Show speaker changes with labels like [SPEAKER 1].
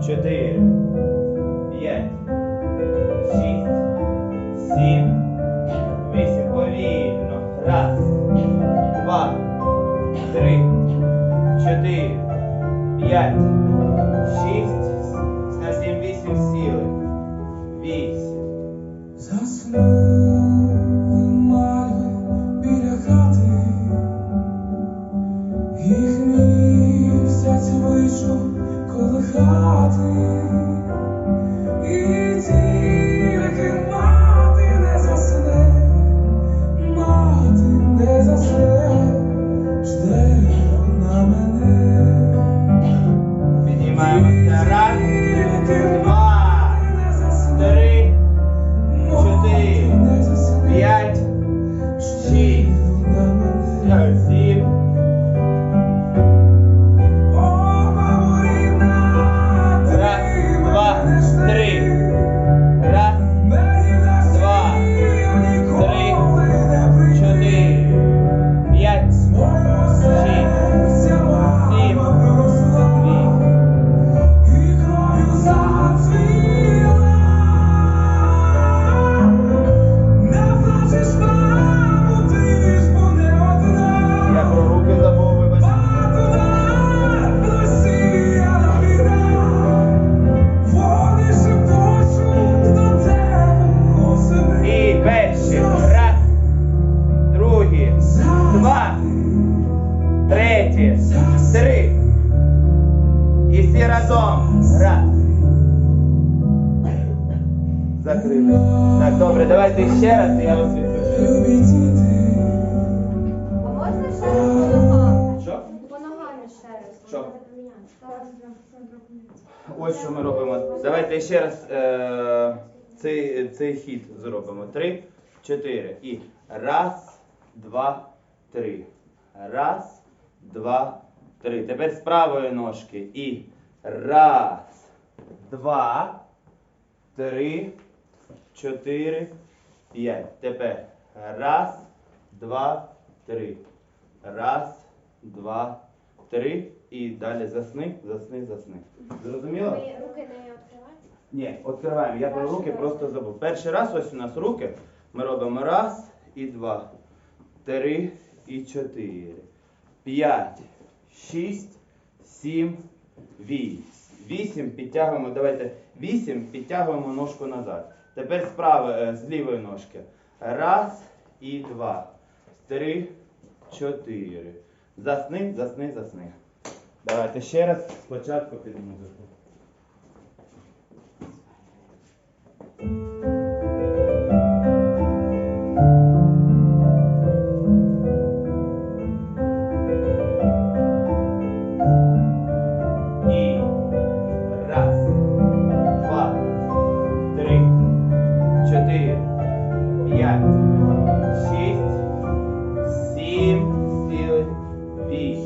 [SPEAKER 1] чотири, п'ять, шість, сім, вісім. Повільно. Раз, два, три, чотири, п'ять, шість, на сім, вісім. Сіли. Вісім.
[SPEAKER 2] Заснули
[SPEAKER 1] всі разом. Раз. Закрили. Так, добре, давайте ще раз, я вас відпущу.
[SPEAKER 3] А можна ще раз?
[SPEAKER 1] Що?
[SPEAKER 3] По ногам ще раз.
[SPEAKER 1] Що? Ось що ми робимо. Давайте ще раз е, цей, цей хід зробимо. Три, чотири. І раз, два, три. Раз, два, три. Тепер з правої ножки. І раз, два, три, чотири, п'ять. Тепер раз, два, три. Раз, два, три. І далі засни, засни, засни. Зрозуміло?
[SPEAKER 3] Мої руки не відкриваються?
[SPEAKER 1] Ні, відкриваємо. Я про руки просто забув. Перший раз ось у нас руки. Ми робимо раз і два, три і чотири, п'ять, шість, сім, вісім. Вісім підтягуємо. Давайте вісім підтягуємо ножку назад. Тепер з е, з лівої ножки. Раз і два, три, чотири. Засни, засни, засни. Давайте ще раз спочатку під музику. Вісім.